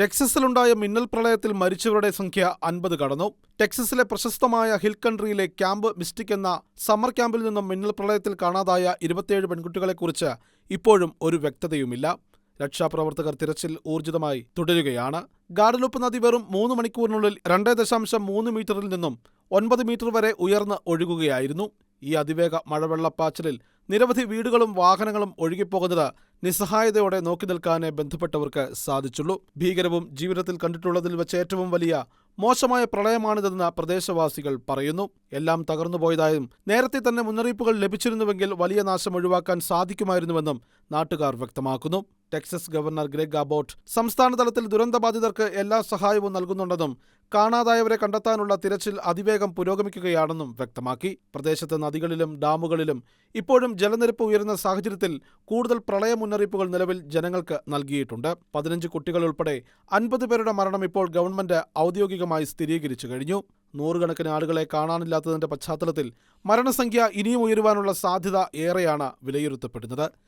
ടെക്സസിലുണ്ടായ മിന്നൽ പ്രളയത്തിൽ മരിച്ചവരുടെ സംഖ്യ അൻപത് കടന്നു. ടെക്സസിലെ പ്രശസ്തമായ ഹിൽ കൺട്രിയിലെ ക്യാമ്പ് മിസ്റ്റിക് എന്ന സമ്മർ ക്യാമ്പിൽ നിന്നും മിന്നൽ പ്രളയത്തിൽ കാണാതായ ഇരുപത്തിയേഴ് പെൺകുട്ടികളെക്കുറിച്ച് ഇപ്പോഴും ഒരു വ്യക്തതയുമില്ല. രക്ഷാപ്രവർത്തകർ തിരച്ചിൽ ഊർജിതമായി തുടരുകയാണ്. ഗാഡലുപ്പ് നദി വെറും മൂന്ന് മണിക്കൂറിനുള്ളിൽ രണ്ടേ ദശാംശം മൂന്ന് മീറ്ററിൽ നിന്നും ഒൻപത് മീറ്റർ വരെ ഉയർന്ന് ഒഴുകുകയായിരുന്നു. ഈ അതിവേഗ മഴവെള്ളപ്പാച്ചിലിൽ നിരവധി വീടുകളും വാഹനങ്ങളും ഒഴുകിപ്പോകുന്നത് നിസ്സഹായതയോടെ നോക്കി നിൽക്കാനേ ബന്ധപ്പെട്ടവർക്ക് സാധിച്ചുള്ളൂ. ഭീകരവും ജീവിതത്തിൽ കണ്ടിട്ടുള്ളതിൽ വെച്ച് ഏറ്റവും വലിയ മോശമായ പ്രളയമാണിതെന്ന് പ്രദേശവാസികൾ പറയുന്നു. എല്ലാം തകർന്നുപോയതായും നേരത്തെ തന്നെ മുന്നറിയിപ്പുകൾ ലഭിച്ചിരുന്നുവെങ്കിൽ വലിയ നാശം ഒഴിവാക്കാൻ സാധിക്കുമായിരുന്നുവെന്നും നാട്ടുകാർ വ്യക്തമാക്കുന്നു. ടെക്സസ് ഗവർണർ ഗ്രെഗ് അബോട്ട് സംസ്ഥാന തലത്തിൽ ദുരന്തബാധിതർക്ക് എല്ലാ സഹായവും നൽകുന്നുണ്ടെന്നും കാണാതായവരെ കണ്ടെത്താനുള്ള തിരച്ചിൽ അതിവേഗം പുരോഗമിക്കുകയാണെന്നും വ്യക്തമാക്കി. പ്രദേശത്ത് നദികളിലും ഡാമുകളിലും ഇപ്പോഴും ജലനിരപ്പ് ഉയരുന്ന സാഹചര്യത്തിൽ കൂടുതൽ പ്രളയ മുന്നറിയിപ്പുകൾ നിലവിൽ ജനങ്ങൾക്ക് നൽകിയിട്ടുണ്ട്. പതിനഞ്ച് കുട്ടികൾ ഉൾപ്പെടെ അൻപത് പേരുടെ മരണം ഇപ്പോൾ ഗവൺമെന്റ് ഔദ്യോഗികമായി സ്ഥിരീകരിച്ചു കഴിഞ്ഞു. നൂറുകണക്കിന് ആളുകളെ കാണാനില്ലാത്തതിന്റെ പശ്ചാത്തലത്തിൽ മരണസംഖ്യ ഇനിയും ഉയരുവാനുള്ള സാധ്യത ഏറെയാണ് വിലയിരുത്തപ്പെടുന്നത്.